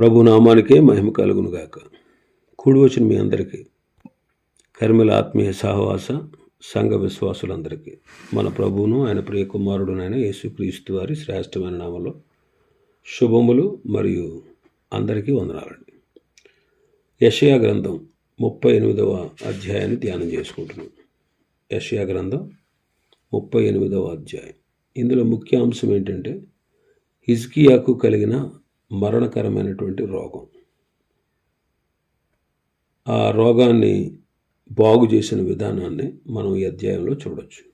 ప్రభు నామానికే మహిమ కలుగును గాక కూడి వచ్చిన మీ అందరికీ కర్మిల ఆత్మీయ సహవాస సంఘ విశ్వాసులందరికీ మన ప్రభువును ఆయన ప్రియ కుమారుడునైన యేసుక్రీస్తు వారి శ్రేష్టమైన నామలో శుభములు మరియు అందరికీ వందనాలండి. యషయా గ్రంథం ముప్పై ఎనిమిదవ అధ్యాయాన్ని ధ్యానం చేసుకుంటున్నాం. యషయా గ్రంథం ముప్పై ఎనిమిదవ అధ్యాయం. ఇందులో ముఖ్య అంశం ఏంటంటే హిజ్కియాకు కలిగిన మరణకరమైనటువంటి రోగం. ఆ రోగాన్ని బాగు చేసిన విధానాన్ని మనం ఈ అధ్యాయంలో చూడొచ్చు.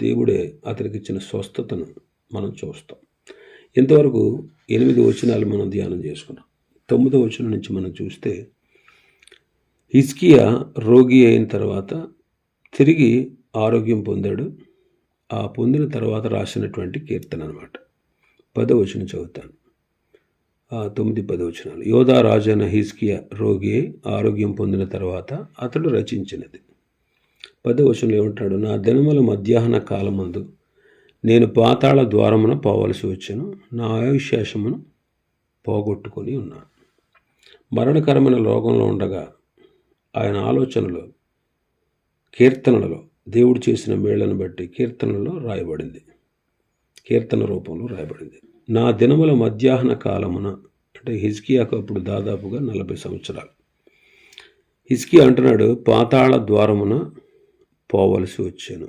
దేవుడే అతనికి ఇచ్చిన స్వస్థతను మనం చూస్తాం. ఇంతవరకు ఎనిమిది వచనాలు మనం ధ్యానం చేసుకున్నాం. తొమ్మిదో వచనం నుంచి మనం చూస్తే హిస్కియా రోగి అయిన తర్వాత తిరిగి ఆరోగ్యం పొందాడు. ఆ పొందిన తర్వాత రాసినటువంటి కీర్తన అనమాట పదవచనం చదువుతాను. తొమ్మిది పదవచనాలు యోధా రాజైన హిస్కియా రోగి ఆరోగ్యం పొందిన తర్వాత అతడు రచించినది. పదవచనంలో ఏమంటాడు? నా దినముల మధ్యాహ్న కాలమందు నేను పాతాళ ద్వారమున పోవలసి వచ్చాను. నా ఆయుశేషమును పోగొట్టుకొని ఉన్నాను. మరణకరమైన రోగంలో ఉండగా ఆయన ఆలోచనలో కీర్తనలలో దేవుడు చేసిన మేళ్ళను బట్టి కీర్తనలో రాయబడింది. కీర్తన రూపంలో రాయబడింది. నా దినముల మధ్యాహ్న కాలమున అంటే హిజ్కియాకు అప్పుడు దాదాపుగా నలభై సంవత్సరాలు. హిజ్కియా అంటున్నాడు పాతాళ ద్వారమున పోవలసి వచ్చాను.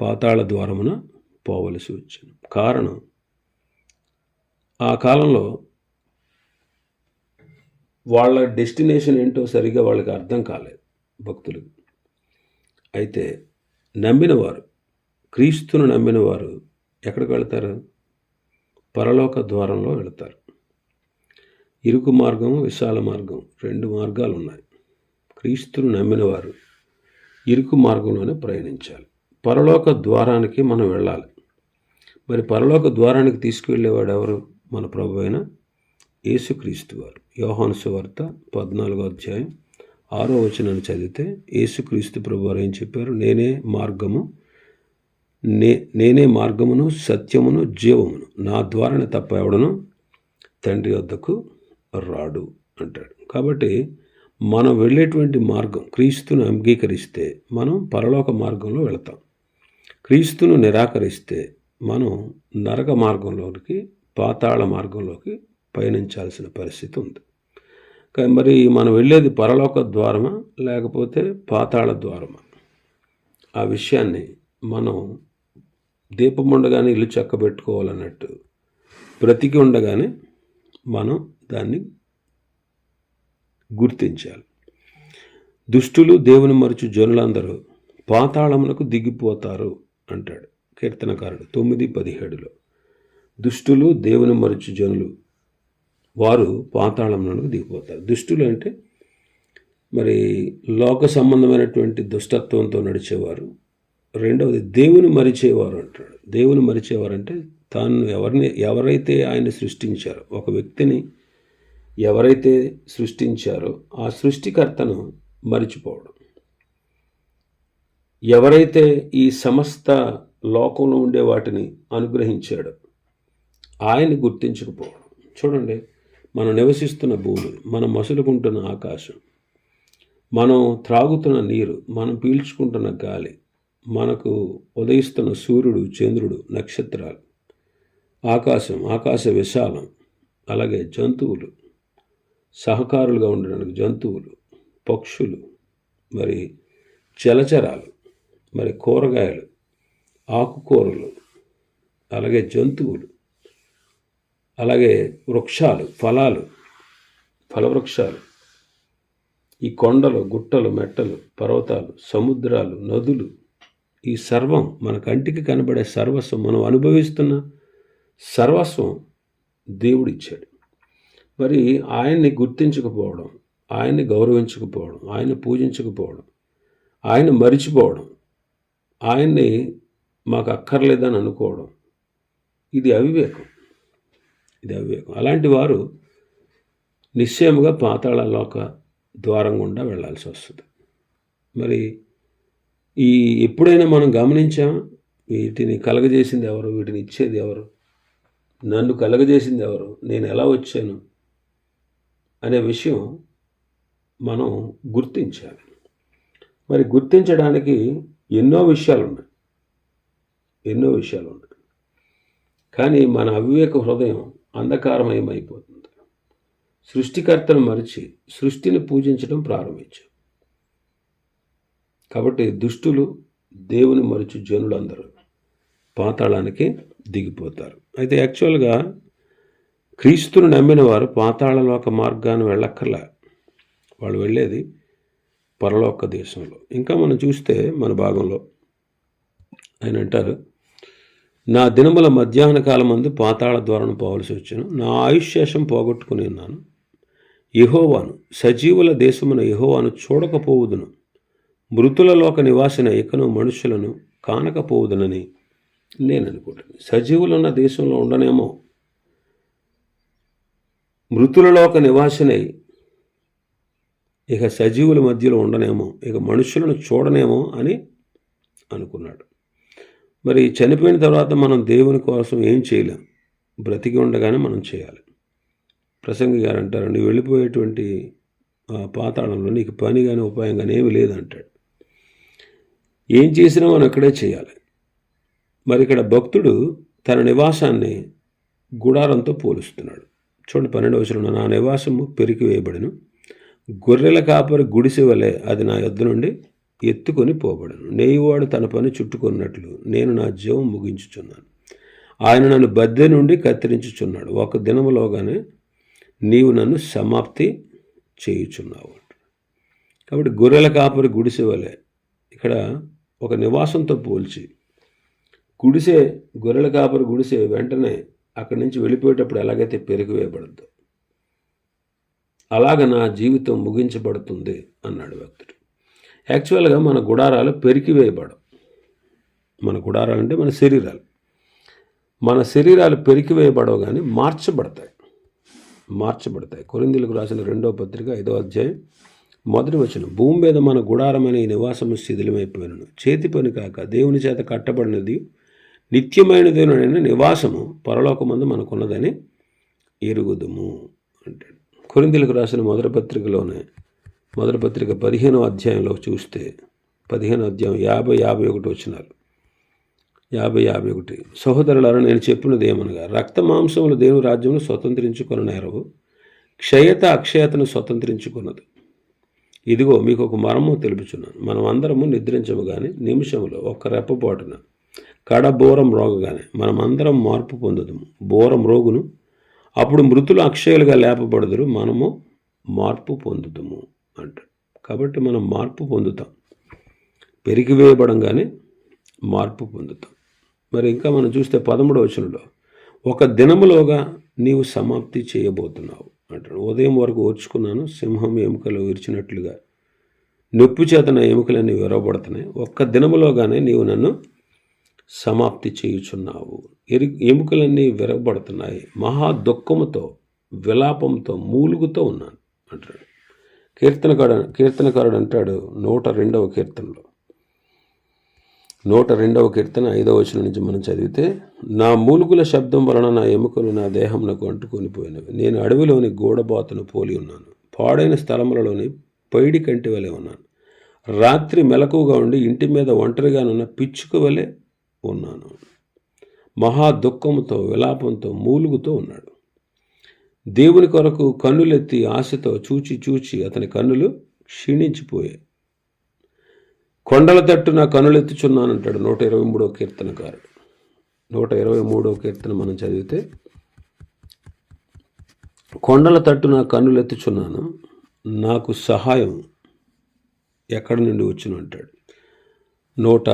పాతాళ ద్వారమున పోవలసి వచ్చాను. కారణం ఆ కాలంలో వాళ్ళ డెస్టినేషన్ ఏంటో సరిగా వాళ్ళకి అర్థం కాలేదు భక్తులకు. అయితే నమ్మినవారు క్రీస్తును నమ్మినవారు ఎక్కడికి వెళ్తారు? పరలోక ద్వారంలో వెళతారు. ఇరుకు మార్గం విశాల మార్గం రెండు మార్గాలు ఉన్నాయి క్రీస్తును నమ్మినవారు ఇరుకు మార్గంలోనే ప్రయాణించాలి. పరలోక ద్వారానికి మనం వెళ్ళాలి. మరి పరలోక ద్వారానికి తీసుకువెళ్ళేవాడు ఎవరు? మన ప్రభు అయిన యేసుక్రీస్తు వారు. యోహాను సువార్త పద్నాలుగో అధ్యాయం ఆరో వచనాన్ని చదివితే యేసుక్రీస్తు ప్రభు వారు ఏం చెప్పారు? నేనే మార్గము నే నేనే మార్గమును సత్యమును జీవమును. నా ద్వారానే తప్ప ఎవడను తండ్రి వద్దకు రాడు అంటాడు. కాబట్టి మనం వెళ్ళేటువంటి మార్గం క్రీస్తును అంగీకరిస్తే మనం పరలోక మార్గంలో వెళతాం. క్రీస్తును నిరాకరిస్తే మనం నరక మార్గంలోకి పాతాళ మార్గంలోకి పయనించాల్సిన పరిస్థితి ఉంది. కానీ మరి మనం వెళ్ళేది పరలోక ద్వారమా లేకపోతే పాతాళ ద్వారమా? ఆ విషయాన్ని మనం దీపం ఉండగానే ఇల్లు చక్కబెట్టుకోవాలన్నట్టు. బ్రతికి ఉండగానే మనం దాన్ని గుర్తించాలి. దుష్టులు దేవుని మరచు జనులందరూ పాతాళమునకు దిగిపోతారు అంటాడు కీర్తనకారుడు తొమ్మిది పదిహేడులో. దుష్టులు దేవుని మరచు జనులు వారు పాతాళమునకు దిగిపోతారు. దుష్టులు అంటే మరి లోక సంబంధమైనటువంటి దుష్టత్వంతో నడిచేవారు. రెండవది దేవుని మరిచేవారు అంటాడు. దేవుని మరిచేవారు అంటే తాను ఎవరిని ఎవరైతే ఆయన సృష్టించారో ఒక వ్యక్తిని ఎవరైతే సృష్టించారో ఆ సృష్టికర్తను మరిచిపోవడం. ఎవరైతే ఈ సమస్త లోకంలో ఉండే వాటిని అనుగ్రహించాడో ఆయన్ని గుర్తించకపోవడం. చూడండి మనం నివసిస్తున్న భూమి మనం మసులుకుంటున్న ఆకాశం మనం త్రాగుతున్న నీరు మనం పీల్చుకుంటున్న గాలి మనకు ఉదయిస్తున్న సూర్యుడు చంద్రుడు నక్షత్రాలు. ఆకాశం ఆకాశ విశాలం అలాగే జంతువులు. సహకారులుగా ఉండడానికి జంతువులు పక్షులు మరి జలచరాలు మరి కూరగాయలు ఆకుకూరలు అలాగే జంతువులు అలాగే వృక్షాలు ఫలాలు ఫలవృక్షాలు. ఈ కొండలు గుట్టలు మెట్టలు పర్వతాలు సముద్రాలు నదులు ఈ సర్వం మన కంటికి కనబడే సర్వస్వం మనం అనుభవిస్తున్న సర్వస్వం దేవుడిచ్చాడు. మరి ఆయన్ని గుర్తించకపోవడం ఆయన్ని గౌరవించకపోవడం ఆయన పూజించకపోవడం ఆయన మరిచిపోవడం ఆయన్ని మాకు అక్కర్లేదని అనుకోవడం ఇది అవివేకం. ఇది అవివేకం. అలాంటి వారు నిశ్చయముగా పాతాళలోక ద్వారం గుండా వెళ్ళాల్సి వస్తుంది. మరి ఈ ఎప్పుడైనా మనం గమనించాం వీటిని కలగజేసింది ఎవరు? వీటిని ఇచ్చేది ఎవరు? నన్ను కలగజేసింది ఎవరు? నేను ఎలా వచ్చాను? అనే విషయం మనం గుర్తించాలి. మరి గుర్తించడానికి ఎన్నో విషయాలు ఉన్నాయి ఎన్నో విషయాలు ఉన్నాయి కానీ మన అవివేక హృదయం అంధకారమయమైపోతుంది. సృష్టికర్తను మరిచి సృష్టిని పూజించడం ప్రారంభించాం. కాబట్టి దుష్టులు దేవుని మరుచు జనులందరూ పాతాళానికి దిగిపోతారు. అయితే యాక్చువల్గా క్రీస్తును నమ్మిన వారు పాతాళలోక మార్గాన్ని వెళ్ళక్కర్ల. వాళ్ళు వెళ్ళేది పరలోక దేశంలో. ఇంకా మనం చూస్తే మన భాగంలో ఆయన అంటారు నా దినముల మధ్యాహ్న కాలం మందు పాతాళ ద్వారం పోవలసి వచ్చాను. నా ఆయుష్శేషం పోగొట్టుకుని ఉన్నాను. యహోవాను సజీవుల దేశమున యహోవాను చూడకపోవుదును. మృతులలోక నివాసిన ఇకను మనుషులను కానకపోవుదనని నేను అనుకుంటున్నాను సజీవులున్న దేశంలో ఉండనేమో మృతులలోక నివాసినై ఇక సజీవుల మధ్యలో ఉండనేమో ఇక మనుషులను చూడనేమో అని అనుకున్నాడు. మరి చనిపోయిన తర్వాత మనం దేవుని కోసం ఏం చేయలేం? బ్రతికి ఉండగానే మనం చేయాలి. ప్రసంగి గారు అంటారు నువ్వు వెళ్ళిపోయేటువంటి పాతాళంలో నీకు పని కానీ ఉపాయం కానీ ఏమి లేదంటాడు. ఏం చేసినా మనం అక్కడే చేయాలి. మరి ఇక్కడ భక్తుడు తన నివాసాన్ని గుడారంతో పోలుస్తున్నాడు. చూడండి పన్నెండు వచనంలో నా నివాసము పెరికి వేయబడను గొర్రెల కాపరి గుడిసె వలె అది నా యొద్ద నుండి ఎత్తుకొని పోబడను. నేయివాడు తన పని చుట్టుకున్నట్లు నేను నా జీవం ముగించుచున్నాను. ఆయన నన్ను బద్దె నుండి కత్తిరించుచున్నాడు. ఒక దినములోగానే నీవు నన్ను సమాప్తి చేయుచున్నావు కాబట్టి గొర్రెల కాపరి గుడిసె వలె ఇక్కడ ఒక నివాసంతో పోల్చి గుడిసె గొర్రెల కాపరి గుడిసె వెంటనే అక్కడి నుంచి వెళ్ళిపోయేటప్పుడు ఎలాగైతే పెరిగివేయబడద్దు అలాగ నా జీవితం ముగించబడుతుంది అన్నాడు భక్తుడు. యాక్చువల్గా మన గుడారాలు పెరికివేయబడం మన గుడారాలు అంటే మన శరీరాలు. మన శరీరాలు పెరికివేయబడవు కానీ మార్చబడతాయి. మార్చబడతాయి. కొరిందులకు రాసిన రెండో పత్రిక ఐదో అధ్యాయం మొదటి వచనం భూమి మీద మన గుడారమైన ఈ నివాసము శిథిలమైపోయినను. చేతి పని కాక దేవుని చేత కట్టబడినది నిత్యమైనదేనైన నివాసము పరలోకమందు మనకున్నదని ఎరుగుదుము అంటాడు కొరిందులకు రాసిన మొదటి పత్రికలోనే మొదటి పత్రిక పదిహేనో అధ్యాయంలో చూస్తే పదిహేనో అధ్యాయం యాభై యాభై ఒకటి వచ్చినారు. యాభై యాభై ఒకటి. సహోదరులారా నేను చెప్పినది ఏమనగా రక్త మాంసములు దేవుని రాజ్యమును స్వతంత్రించుకున్న నేరవు క్షయత అక్షయతను స్వతంత్రించుకున్నది. ఇదిగో మీకు ఒక మరము తెలుపుచున్నాను. మనం అందరము నిద్రించము కానీ నిమిషంలో ఒక్క రెప్పపాటున కడ బోరం రోగగానే మనమందరం మార్పు పొందుదము. బోరం రోగును అప్పుడు మృతులు అక్షయులుగా లేపబడదురు మనము మార్పు పొందుతాము అంట కాబట్టి మనం మార్పు పొందుతాం. పెరిగివేయబడంగానే మార్పు పొందుతాం. మరి ఇంకా మనం చూస్తే పదమూడవ వచనంలో ఒక దినములోగా నీవు సమాప్తి చేయబోతున్నావు. అంటాడు. ఉదయం వరకు ఓర్చుకున్నాను సింహం ఎముకలు విరిచినట్లుగా. నొప్పి చేత నా ఎముకలన్నీ విరవబడుతున్నాయి ఒక్క దినములోగానే నీవు నన్ను సమాప్తి చేయుచున్నావు. ఎరి ఎముకలన్నీ విరగబడుతున్నాయి. మహా దుఃఖముతో విలాపంతో మూలుగుతో ఉన్నాను అంటాడు. కీర్తనకాడు కీర్తనకారుడు అంటాడు నూట రెండవ కీర్తనలో నూట రెండవ కీర్తన ఐదవ వచనం నుంచి మనం చదివితే నా మూలుగుల శబ్దం వలన నా ఎముకలు నా దేహంనకు అంటుకొని పోయినవి. నేను అడవిలోని గూడబాతను పోలి ఉన్నాను. పాడైన స్థలములలోని పైడి కంటి వలె ఉన్నాను. రాత్రి మెలకుగా ఉండి ఇంటి మీద ఒంటరిగానున్న పిచ్చుక వలె ఉన్నాను. మహా దుఃఖంతో విలాపంతో మూలుగుతో ఉన్నాడు. దేవుని కొరకు కన్నులెత్తి ఆశతో చూచి చూచి అతని కన్నులు క్షీణించిపోయాయి. కొండల తట్టు నా కన్నులెత్తుచున్నానంటాడు నూట ఇరవై మూడో కీర్తనకారుడు. నూట ఇరవై మూడో కీర్తన మనం చదివితే కొండల తట్టు నా కన్నులెత్తుచున్నాను నాకు సహాయం ఎక్కడి నుండి వచ్చును అంటాడు. నూట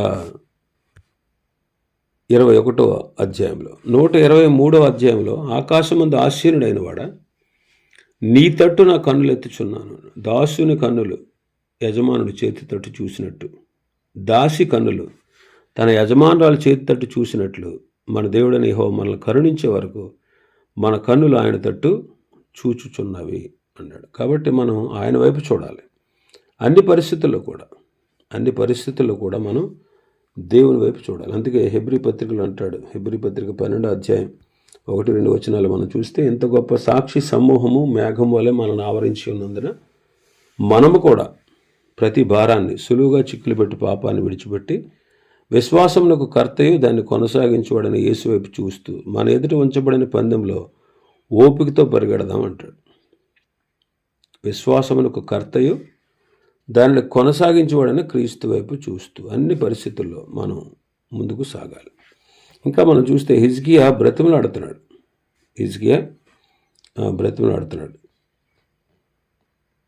ఇరవై ఒకటో అధ్యాయంలో నూట ఇరవై మూడో అధ్యాయంలో ఆకాశమందు ఆశీనుడైన వాడ నీ తట్టు నా కన్నులు ఎత్తుచున్నాను దాసుని కన్నులు యజమానుడు చేతి తట్టు చూసినట్టు. దాసి కన్నులు తన యజమానురాలు చేతి తట్టు చూసినట్లు మన దేవుడని హో మనల్ని కరుణించే వరకు మన కన్నులు ఆయన తట్టు చూచుచున్నవి అన్నాడు. కాబట్టి మనం ఆయన వైపు చూడాలి. అన్ని పరిస్థితుల్లో కూడా అన్ని పరిస్థితుల్లో కూడా మనం దేవుని వైపు చూడాలి. అందుకే హెబ్రి పత్రికలు అంటాడు హెబ్రి పత్రిక పన్నెండో అధ్యాయం ఒకటి రెండు వచనాలు మనం చూస్తే ఇంత గొప్ప సాక్షి సమూహము మేఘం వలె మనల్ని ఆవరించి ఉన్నందున మనము కూడా ప్రతి భారాన్ని సులువుగా చిక్కులు పెట్టి పాపాన్ని విడిచిపెట్టి విశ్వాసమునకు కర్తయు దాన్ని కొనసాగించబడిన యేసు వైపు చూస్తూ మన ఎదుట ఉంచబడిన పందెంలో ఓపికతో పరిగెడదాం అంటాడు. విశ్వాసమునకు కర్తయు దానిని కొనసాగించబడిన క్రీస్తు వైపు చూస్తూ అన్ని పరిస్థితుల్లో మనం ముందుకు సాగాలి. ఇంకా మనం చూస్తే హిజ్గియా బ్రతిమలాడుతున్నాడు. హిజ్గియా బ్రతిమలాడుతున్నాడు.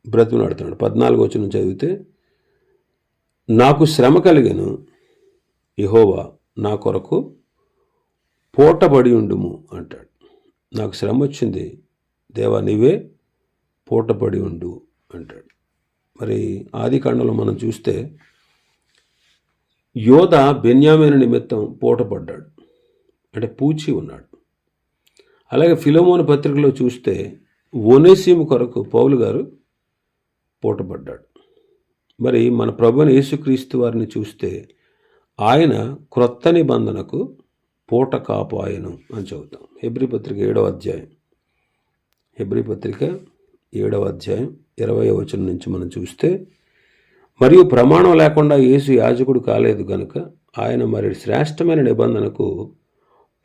బ్రతిమలాడుతున్నాడు పద్నాలుగు వచ్చిన చదివితే నాకు శ్రమ కలిగను యెహోవా నా కొరకు పూటబడి ఉండుము అంటాడు. నాకు శ్రమ వచ్చింది దేవా నీవే పూటపడి ఉండు అంటాడు. మరి ఆది కాండంలో మనం చూస్తే యోధ బెన్యామైన నిమిత్తం పూటపడ్డాడు. అంటే పూచి ఉన్నాడు. అలాగే ఫిలోమోన్ పత్రికలో చూస్తే ఒనేసీము కొరకు పౌలు గారు పూటపడ్డాడు మరి మన ప్రభుని యేసుక్రీస్తు వారిని చూస్తే ఆయన క్రొత్త నిబంధనకు పూట కాపాయను అని చెబుతాం. హెబ్రి పత్రిక ఏడవ అధ్యాయం. హెబ్రి పత్రిక ఏడవ అధ్యాయం ఇరవై వచనం నుంచి మనం చూస్తే మరియు ప్రమాణం లేకుండా యేసు యాజకుడు కాలేదు గనుక ఆయన మరి శ్రేష్టమైన నిబంధనకు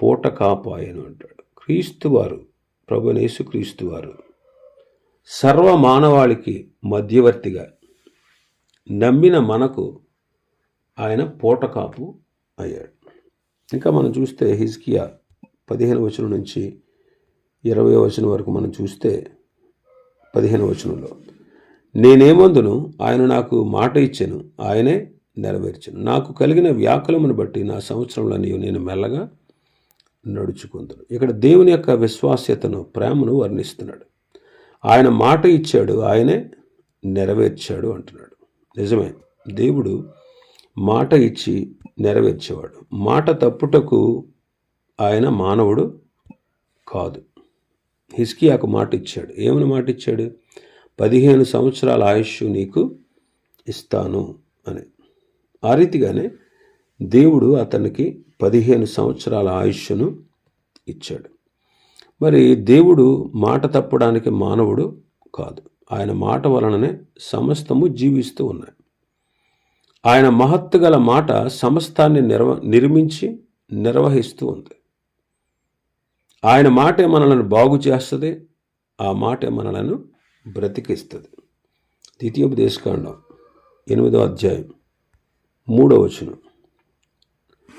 పూట కాపాయను అంటాడు. క్రీస్తు వారు ప్రభు క్రీస్తు వారు సర్వ మానవాళికి మధ్యవర్తిగా నమ్మిన మనకు ఆయన పూటకాపు అయ్యాడు. ఇంకా మనం చూస్తే హిజ్కియా పదిహేను వచనం నుంచి ఇరవై వచనం వరకు మనం చూస్తే పదిహేను వచనంలో నేనేమందును? ఆయన నాకు మాట ఇచ్చాను ఆయనే నెరవేర్చాను. నాకు కలిగిన వ్యాకులమును బట్టి నా సంవత్సరంలో నీవు నేను మెల్లగా నడుచుకుందును. ఇక్కడ దేవుని యొక్క విశ్వాస్యతను ప్రేమను వర్ణిస్తున్నాడు. ఆయన మాట ఇచ్చాడు ఆయనే నెరవేర్చాడు అంటున్నాడు. నిజమే దేవుడు మాట ఇచ్చి నెరవేర్చేవాడు. మాట తప్పుటకు ఆయన మానవుడు కాదు. హిస్కియాకు మాట ఇచ్చాడు. ఏమని మాట ఇచ్చాడు? పదిహేను సంవత్సరాల ఆయుష్ నీకు ఇస్తాను అని. ఆ రీతిగానే దేవుడు అతనికి పదిహేను సంవత్సరాల ఆయుష్ను ఇచ్చాడు. మరి దేవుడు మాట తప్పడానికి మానవుడు కాదు. ఆయన మాట వలననే సమస్తము జీవిస్తూ ఉన్నాయి. ఆయన మహత్తు గల మాట సమస్తాన్ని నిర్వ నిర్మించి నిర్వహిస్తూ ఉంది. ఆయన మాటే మనలను బాగు చేస్తుంది ఆ మాటే మనలను బ్రతికిస్తుంది. ద్వితీయోపదేశకాండం ఎనిమిదో అధ్యాయం మూడో వచనం.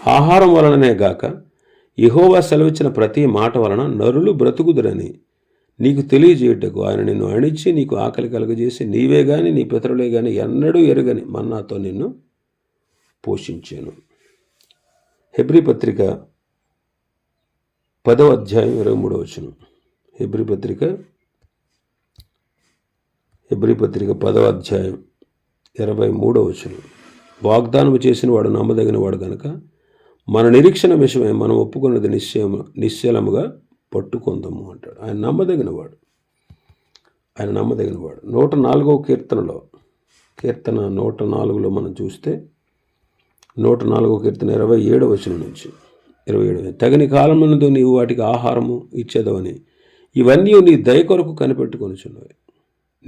ఆహారం వలననే గాక యెహోవా సెలవిచ్చిన ప్రతి మాట వలన నరులు బ్రతుకుదురని నీకు తెలియజేయుటకు ఆయన నిన్ను అణిచి నీకు ఆకలి కలుగజేసి నీవే గాని నీ పితరులే గాని ఎన్నడూ ఎరుగని మన్నాతో నిన్ను పోషించాను. హెబ్రి పత్రిక పదవ అధ్యాయం ఇరవై మూడవ వచనం. హెబ్రి పత్రిక హెబ్రి పత్రిక పదవ అధ్యాయం ఇరవై మూడవ వచనం. వాగ్దానం చేసిన వాడు నమ్మదగిన వాడు కనుక మన నిరీక్షణ విషయమై మనం ఒప్పుకున్నది నిశ్చయము నిశ్చలముగా పట్టుకుందాము అంటాడు. ఆయన నమ్మదగినవాడు. ఆయన నమ్మదగినవాడు. నూట నాలుగవ కీర్తనలో కీర్తన నూట నాలుగులో మనం చూస్తే నూట నాలుగో కీర్తన ఇరవై ఏడవ వచనం నుంచి ఇరవై ఏడు తగిన కాలమునందు నీవు వాటికి ఆహారము ఇచ్చేదవని ఇవన్నీ నీ దయ కొరకు కనిపెట్టుకొనిచున్నవి.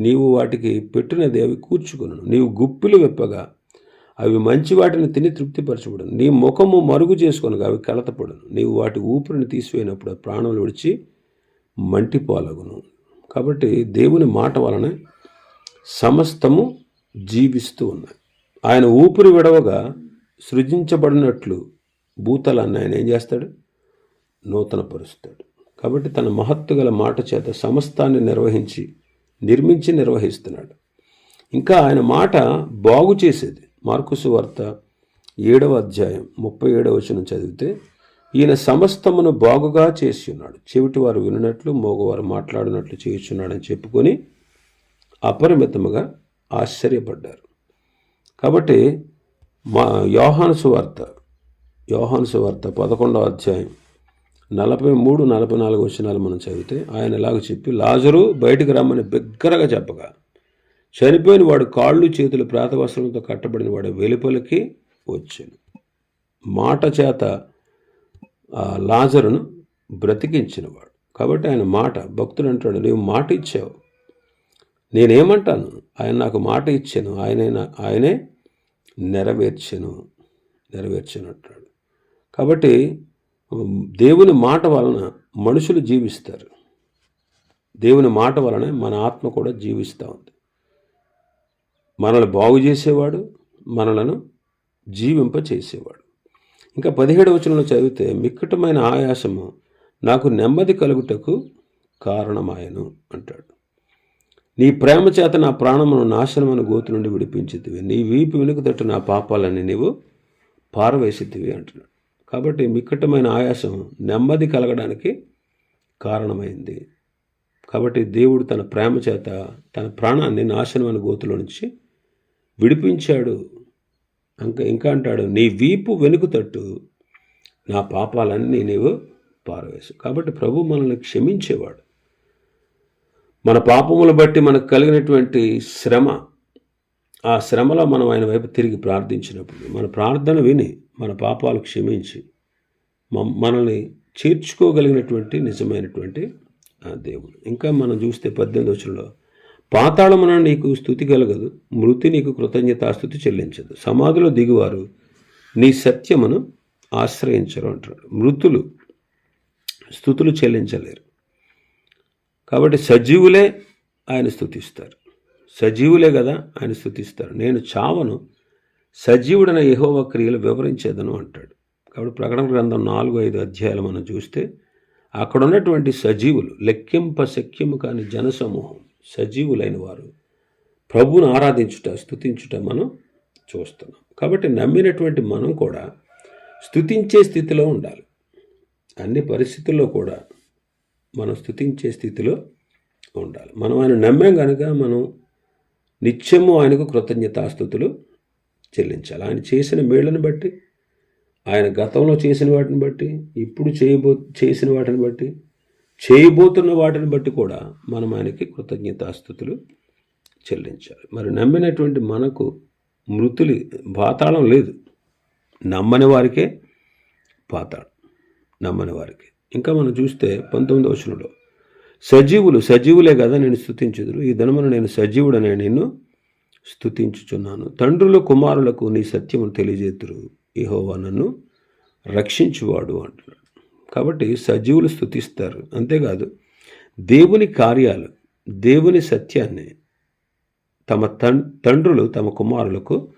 నీవు వాటికి పెట్టినది అవి కూర్చుకును నీవు గుప్పిలు విప్పగా అవి మంచి వాటిని తిని తృప్తిపరచబడును. నీ ముఖము మరుగు చేసుకొనగా అవి కలతపడును. నీవు వాటి ఊపిరిని తీసివేయనప్పుడు ప్రాణములు విడిచి మంటిపోలగును కాబట్టి దేవుని మాట వలన సమస్తము జీవిస్తూ ఉన్నాయి ఆయన ఊపిరి విడవగా సృజించబడినట్లు భూతలాన్ని ఆయన ఏం చేస్తాడు? నూతన పరుస్తాడు కాబట్టి తన మహత్తు గల మాట చేత సమస్తాన్ని నిర్వహించి నిర్మించి నిర్వహిస్తున్నాడు. ఇంకా ఆయన మాట బాగు చేసేది. మార్కుసు వార్త ఏడవ అధ్యాయం ముప్పై ఏడవ వచనం చదివితే ఈయన సమస్తమును బాగుగా చేసి ఉన్నాడు చెవిటి వారు వినట్లు మోగవారు మాట్లాడినట్లు చేయుచున్నాడని చెప్పుకొని అపరిమితముగా ఆశ్చర్యపడ్డారు. కాబట్టి మా యోహాను సువార్త యోహాను సువార్త పదకొండవ అధ్యాయం నలభై మూడు నలభై నాలుగు వచనాలు మనం చదివితే ఆయన ఇలాగ చెప్పి లాజరు బయటికి రమ్మని బిగ్గరగా చెప్పగా చనిపోయిన వాడు కాళ్ళు చేతులు ప్రాతవస్త్రంతో కట్టబడిన వాడు వెలుపలికి వచ్చాను మాట చేత లాజరును బ్రతికించినవాడు కాబట్టి ఆయన మాట భక్తుడు అంటాడు నీవు మాట ఇచ్చావు. నేనేమంటాను? ఆయన నాకు మాట ఇచ్చాను. ఆయనే ఆయనే నెరవేర్చను నెరవేర్చను అంటాడు. కాబట్టి దేవుని మాట వలన మనుషులు జీవిస్తారు. దేవుని మాట వలన మన ఆత్మ కూడా జీవిస్తూ ఉంది. మనల్ని బాగు చేసేవాడు మనలను జీవింప చేసేవాడు ఇంకా పదిహేడు వచనంలో చదివితే మిక్కటమైన ఆయాసము నాకు నెమ్మది కలుగుటకు కారణమాయను అంటాడు. నీ ప్రేమ చేత నా ప్రాణమును నాశనమైన గోతు నుండి విడిపించితివి. నీ వీపు వెనుక తట్టు నా పాపాలని నీవు పారవేసితివి అంటున్నాడు. కాబట్టి మిక్కటమైన ఆయాసం నెమ్మది కలగడానికి కారణమైంది. కాబట్టి దేవుడు తన ప్రేమ చేత తన ప్రాణాన్ని నాశనమైన గోతులో నుంచి విడిపించాడు. ఇంకా ఇంకా అంటాడు నీ వీపు వెనుక తట్టు నా పాపాలన్నీ నీవు పారవేసు. కాబట్టి ప్రభు మనల్ని క్షమించేవాడు. మన పాపములు బట్టి మనకు కలిగినటువంటి శ్రమ ఆ శ్రమలో మనం ఆయన వైపు తిరిగి ప్రార్థించినప్పుడు మన ప్రార్థన విని మన పాపాలు క్షమించి మనల్ని చేర్చుకోగలిగినటువంటి నిజమైనటువంటి ఆ దేవుడు. ఇంకా మనం చూస్తే పద్దెనిమిది వచ్చినలో పాతాళమున నీకు స్థుతి కలగదు మృతి నీకు కృతజ్ఞతాస్థుతి చెల్లించదు. సమాధిలో దిగువారు నీ సత్యమును ఆశ్రయించరు అంటాడు. మృతులు స్థుతులు చెల్లించలేరు. కాబట్టి సజీవులే ఆయన స్థుతిస్తారు. సజీవులే కదా ఆయన స్థుతిస్తారు. నేను చావను సజీవుడైన యహోవ క్రియలు వివరించేదను అంటాడు. కాబట్టి ప్రకటన గ్రంథం నాలుగు ఐదు అధ్యాయాలు మనం చూస్తే అక్కడ ఉన్నటువంటి సజీవులు లెక్కింప శక్యము కాని జనసమూహం సజీవులైన వారు ప్రభువును ఆరాధించుట స్థుతించుట మనం చూస్తున్నాం. కాబట్టి నమ్మినటువంటి మనం కూడా స్థుతించే స్థితిలో ఉండాలి. అన్ని పరిస్థితుల్లో కూడా మనం స్థుతించే స్థితిలో ఉండాలి. మనం ఆయన నమ్మాం కనుక మనం నిత్యము ఆయనకు కృతజ్ఞతాస్థుతులు చెల్లించాలి. ఆయన చేసిన మేళ్ళను బట్టి ఆయన గతంలో చేసిన వాటిని బట్టి ఇప్పుడు చేయబో చేసిన వాటిని బట్టి చేయబోతున్న వాటిని బట్టి కూడా మనం ఆయనకి కృతజ్ఞతాస్థుతులు చెల్లించాలి. మరి నమ్మినటువంటి మనకు మృతులి పాతాళం లేదు. నమ్మని వారికే పాతాళం. నమ్మని వారికి. ఇంకా మనం చూస్తే పంతొమ్మిదవ వచనంలో సజీవులు సజీవులే కదా నేను స్థుతించుదురు ఈ దినమున నేను సజీవుడనే నిన్ను స్థుతించుచున్నాను తండ్రుల కుమారులకు నీ సత్యమును తెలియజేతురు. ఈహోవా నన్ను రక్షించువాడు అంటున్నాడు. కాబట్టి సజీవులు స్థుతిస్తారు అంతేకాదు దేవుని కార్యాలు దేవుని సత్యాన్ని తమ తం తండ్రులు తమ కుమారులకు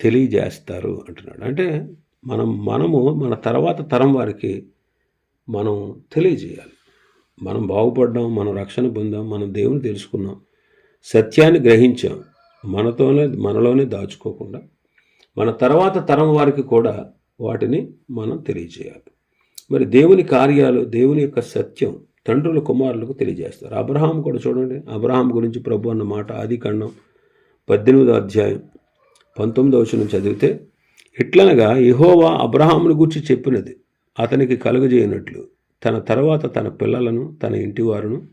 తెలియజేస్తారు అంటున్నాడు. అంటే మనం మనము మన తర్వాత తరం వారికి మనం తెలియజేయాలి. మనం బాగుపడ్డాం మనం రక్షణ పొందాం మనం దేవుని తెలుసుకున్నాం సత్యాన్ని గ్రహించాం మనతోనే మనలోనే దాచుకోకుండా మన తర్వాత తరం వారికి కూడా వాటిని మనం తెలియజేయాలి. మరి దేవుని కార్యాలు దేవుని యొక్క సత్యం తండ్రుల కుమారులకు తెలియజేస్తారు. అబ్రహాం కూడా చూడండి. అబ్రహాం గురించి ప్రభు అన్న మాట ఆది ఖండం పద్దెనిమిదో అధ్యాయం పంతొమ్మిదో వచనం చదివితే ఇట్లనగా ఇహోవా అబ్రహామును గూర్చి చెప్పినది అతనికి కలుగజేయనట్లు. తన తర్వాత తన పిల్లలను తన ఇంటి వారును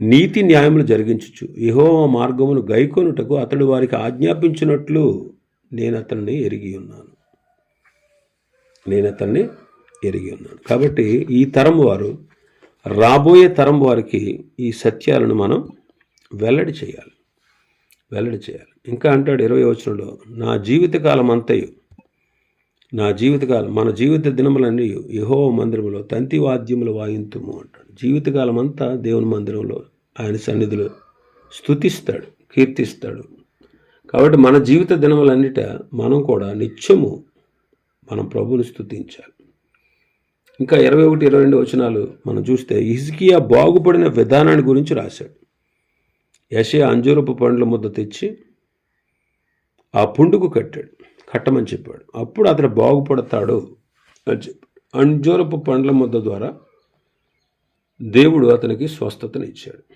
నీతి న్యాయములు జరిగించుచు ఇహోవా మార్గమును గైకొనుటకు అతడు వారికి ఆజ్ఞాపించినట్లు నేను అతన్ని ఎరిగి ఉన్నాను. నేను అతన్ని ఎరిగి ఉన్నాను కాబట్టి ఈ తరం వారు రాబోయే తరం వారికి ఈ సత్యాలను మనం వెల్లడి చేయాలి. వెల్లడి చేయాలి. ఇంకా అంటాడు ఇరవై వచనంలో నా జీవితకాలం అంతయు నా జీవితకాలం మన జీవిత దినములన్నీ యహో మందిరంలో తంతి వాద్యములు వాయింతుము అంటాడు. జీవితకాలం అంతా దేవుని మందిరంలో ఆయన సన్నిధిలో స్తుతిస్తాడు కీర్తిస్తాడు. కాబట్టి మన జీవిత దినములన్నిట మనం కూడా నిత్యము మనం ప్రభుని స్థుతించాలి ఇంకా ఇరవై ఒకటి ఇరవై రెండు వచనాలు మనం చూస్తే హిజ్కియా బాగుపడిన విధానాన్ని గురించి రాశాడు. యషయా అంజూరపు పండ్ల ముద్ద తెచ్చి ఆ పుండుకు కట్టాడు కట్టమని చెప్పాడు. అప్పుడు అతడు బాగుపడతాడు అని చెప్పాడు. అంజూరపు పండ్ల ముద్ద ద్వారా దేవుడు అతనికి స్వస్థతను ఇచ్చాడు.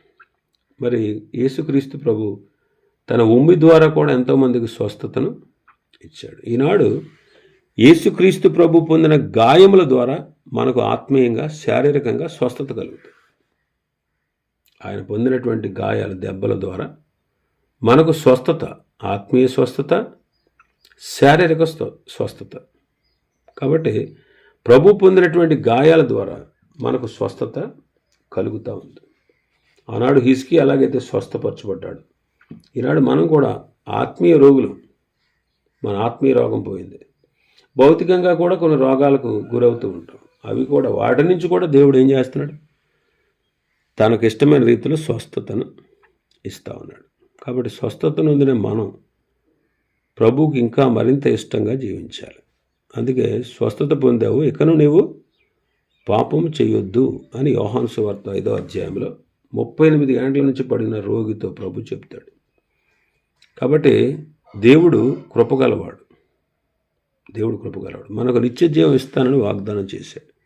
మరి యేసుక్రీస్తు ప్రభు తన ఉమ్మి ద్వారా కూడా ఎంతోమందికి స్వస్థతను ఇచ్చాడు. ఈనాడు యేసుక్రీస్తు ప్రభు పొందిన గాయముల ద్వారా మనకు ఆత్మీయంగా శారీరకంగా స్వస్థత కలుగుతుంది. ఆయన పొందినటువంటి గాయాల దెబ్బల ద్వారా మనకు స్వస్థత ఆత్మీయ స్వస్థత శారీరక స్వస్థత. కాబట్టి ప్రభు పొందినటువంటి గాయాల ద్వారా మనకు స్వస్థత కలుగుతూ ఉంది. ఆనాడు హిస్కి అలాగైతే స్వస్థపరచబడ్డాడు. ఈనాడు మనం కూడా ఆత్మీయ రోగులు. మన ఆత్మీయ రోగం పోయింది. భౌతికంగా కూడా కొన్ని రోగాలకు గురవుతూ ఉంటాం. అవి కూడా వాటి నుంచి కూడా దేవుడు ఏం చేస్తున్నాడు? తనకు ఇష్టమైన రీతిలో స్వస్థతను ఇస్తా ఉన్నాడు. కాబట్టి స్వస్థతను పొందిన మనం ప్రభువుకి ఇంకా మరింత ఇష్టంగా జీవించాలి. అందుకే స్వస్థత పొందావు ఇకను నీవు పాపం చేయొద్దు అని యోహాన్సు వార్త ఐదో అధ్యాయంలో ముప్పై ఎనిమిది గంటల నుంచి పడిన రోగితో ప్రభు చెప్తాడు. కాబట్టి దేవుడు కృపగలవాడు. దేవుడు కృపగలవాడు. మనకు నిత్య జీవం ఇస్తానని వాగ్దానం చేశాడు.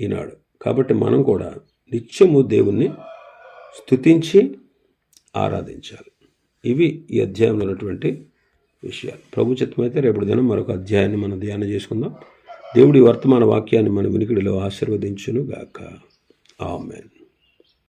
ఈనాడు. కాబట్టి మనం కూడా నిత్యము దేవుణ్ణి స్తుతించి ఆరాధించాలి. ఇవి ఈ అధ్యాయంలో ఉన్నటువంటి విషయాలు. ప్రభు చిత్తమైతే రేపటి దినం మరొక అధ్యాయాన్ని మనం ధ్యానం చేసుకుందాం. దేవుడి వర్తమాన వాక్యాన్ని మన వినికిడిలో ఆశీర్వదించును గాక ఆమెన్.